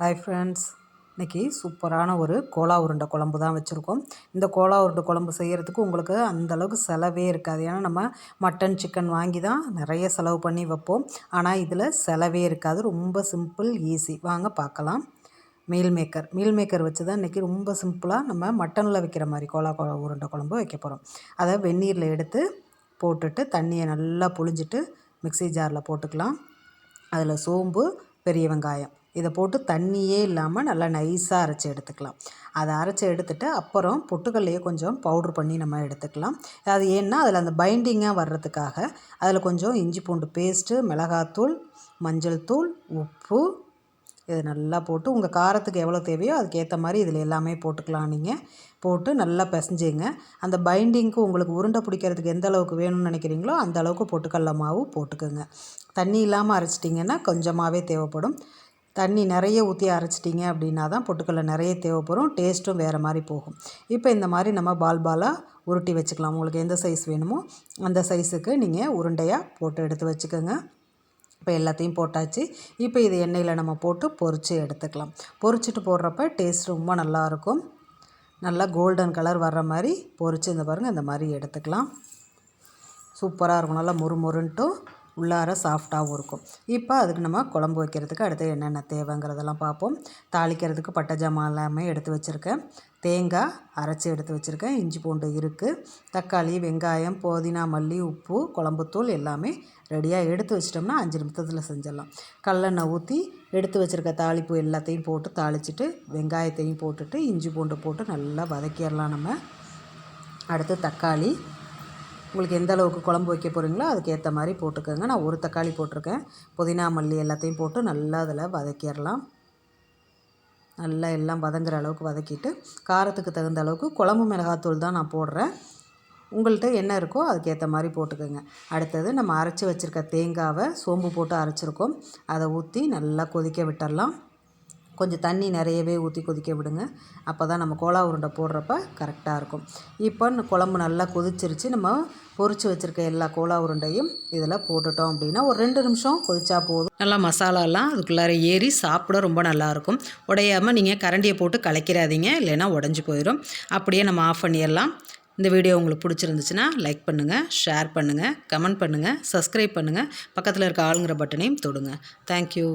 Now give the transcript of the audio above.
Hi friends இன்றைக்கி சூப்பரான ஒரு கோலா உருண்டை குழம்பு தான் வச்சுருக்கோம். இந்த கோலா உருண்டை குழம்பு செய்கிறதுக்கு உங்களுக்கு அந்தளவுக்கு செலவே இருக்காது. ஏன்னா நம்ம மட்டன் சிக்கன் வாங்கி தான் நிறைய செலவு பண்ணி வைப்போம். ஆனால் இதில் செலவே இருக்காது. ரொம்ப சிம்பிள் ஈஸி வாங்க பார்க்கலாம். மீல் மேக்கர் மீல் மேக்கர் வச்சு தான் இன்றைக்கி ரொம்ப சிம்பிளாக நம்ம மட்டனில் வைக்கிற மாதிரி கோலா உருண்டை குழம்பு வைக்க போகிறோம் அதை வெந்நீரில் எடுத்து போட்டுட்டு தண்ணியை நல்லா புழிஞ்சிட்டு மிக்ஸி ஜாரில் போட்டுக்கலாம். அதில் சோம்பு பெரிய வெங்காயம். இதை போட்டு தண்ணியே இல்லாமல் நல்லா நைஸாக அரைச்சி எடுத்துக்கலாம். அதை அரைச்சி எடுத்துட்டு அப்புறம் பொட்டுக்கல்லையே கொஞ்சம் பவுட்ரு பண்ணி நம்ம எடுத்துக்கலாம். அது ஏன்னா அதில் அந்த பைண்டிங்காக வர்றதுக்காக அதில் கொஞ்சம் இஞ்சி பூண்டு பேஸ்ட்டு மிளகாத்தூள் மஞ்சள் தூள் உப்பு இது நல்லா போட்டு உங்கள் காரத்துக்கு எவ்வளோ தேவையோ அதுக்கேற்ற மாதிரி இதில் எல்லாமே போட்டுக்கலாம் நீங்கள் போட்டு நல்லா பிசைஞ்சிங்க. அந்த பைண்டிங்க்கு உங்களுக்கு உருண்டை பிடிக்கிறதுக்கு எந்த அளவுக்கு வேணும்னு நினைக்கிறீங்களோ அந்த அளவுக்கு பொட்டுக்கடல மாவு போட்டுக்கோங்க. தண்ணி இல்லாமல் அரைச்சிட்டிங்கன்னா கொஞ்சமாகவே தேவைப்படும். தண்ணி நிறைய ஊற்றி அரைச்சிட்டிங்க அப்படின்னா தான் பொட்டுக்கடல நிறைய தேவைப்படும். டேஸ்ட்டும் வேறு மாதிரி போகும். இப்போ இந்த மாதிரி நம்ம பால் பாலாக உருட்டி வச்சுக்கலாம். உங்களுக்கு எந்த சைஸ் வேணுமோ அந்த சைஸுக்கு நீங்கள் உருண்டையாக போட்டு எடுத்து வச்சுக்கோங்க. இப்போ எல்லாத்தையும் போட்டாச்சு. இப்போ இது எண்ணெயில் நம்ம போட்டு பொறிச்சு எடுத்துக்கலாம். பொறிச்சிட்டு போடுறப்ப டேஸ்ட் ரொம்ப நல்லாயிருக்கும். நல்லா கோல்டன் கலர் வர்ற மாதிரி பொறிச்சு இந்த பாருங்கள் இந்த மாதிரி எடுத்துக்கலாம். சூப்பராக இருக்கும். நல்லா மொறு மொறுன்ட்டும். உள்ளார சாஃப்டாகவும் இருக்கும். இப்போ அதுக்கு நம்ம குழம்பு வைக்கிறதுக்கு அடுத்து என்னென்ன தேவைங்கிறதெல்லாம் பார்ப்போம். தாளிக்கிறதுக்கு பட்டை ஜாமான் எல்லாமே எடுத்து வச்சுருக்கேன். தேங்காய் அரைச்சி எடுத்து வச்சுருக்கேன். இஞ்சி பூண்டு இருக்குது தக்காளி வெங்காயம் புதினா மல்லி உப்பு குழம்புத்தூள் எல்லாமே ரெடியாக எடுத்து வச்சிட்டோம்னா அஞ்சு நிமிஷத்தில் செஞ்சிடலாம். கல்லெண்ணெய் ஊற்றி எடுத்து வச்சுருக்க தாளிப்பு எல்லாத்தையும் போட்டு தாளிச்சிட்டு வெங்காயத்தையும் போட்டுட்டு இஞ்சி பூண்டு போட்டு நல்லா வதக்கிடலாம் நம்ம. அடுத்து தக்காளி உங்களுக்கு எந்த அளவுக்கு குழம்பு வைக்க போகிறீங்களோ அதுக்கேற்ற மாதிரி போட்டுக்கோங்க. நான் ஒரு தக்காளி போட்டிருக்கேன். புதினா மல்லி எல்லாத்தையும் போட்டு நல்லா அதில் வதக்கிடலாம். நல்லா எல்லாம் வதங்குற அளவுக்கு வதக்கிட்டு காரத்துக்கு தகுந்த அளவுக்கு குழம்பு மிளகாத்தூள் தான் நான் போடுறேன். உங்கள்கிட்ட என்ன இருக்கோ அதுக்கேற்ற மாதிரி போட்டுக்கோங்க. அடுத்தது நம்ம அரைச்சி வச்சுருக்க தேங்காவை சோம்பு போட்டு அரைச்சிருக்கோம். அதை ஊற்றி நல்லா கொதிக்க விட்டுடலாம். கொஞ்சம் தண்ணி நிறையவே ஊற்றி கொதிக்க விடுங்க. அப்போ தான் நம்ம கோலா உருண்டை போடுறப்ப கரெக்டாக இருக்கும். இப்போ குழம்பு நல்லா கொதிச்சிருச்சு. நம்ம பொறிச்சு வச்சுருக்க எல்லா கோலா உருண்டையும் இதில் போட்டுட்டோம் அப்படின்னா ஒரு ரெண்டு நிமிஷம் கொதிச்சா போதும். நல்லா மசாலாலாம் அதுக்குள்ளார ஏறி சாப்பிட ரொம்ப நல்லாயிருக்கும். உடையாமல் நீங்கள் கரண்டியை போட்டு கலைக்கிறாதீங்க. இல்லைன்னா உடஞ்சி போயிடும். அப்படியே நம்ம ஆஃப் பண்ணிடலாம். இந்த வீடியோ உங்களுக்கு பிடிச்சிருந்துச்சுன்னா லைக் பண்ணுங்கள் ஷேர் பண்ணுங்கள் கமெண்ட் பண்ணுங்கள் சப்ஸ்கிரைப் பண்ணுங்கள் பக்கத்தில் இருக்க ஆளுங்கிற பட்டனையும் தொடுங்க. தேங்க்யூ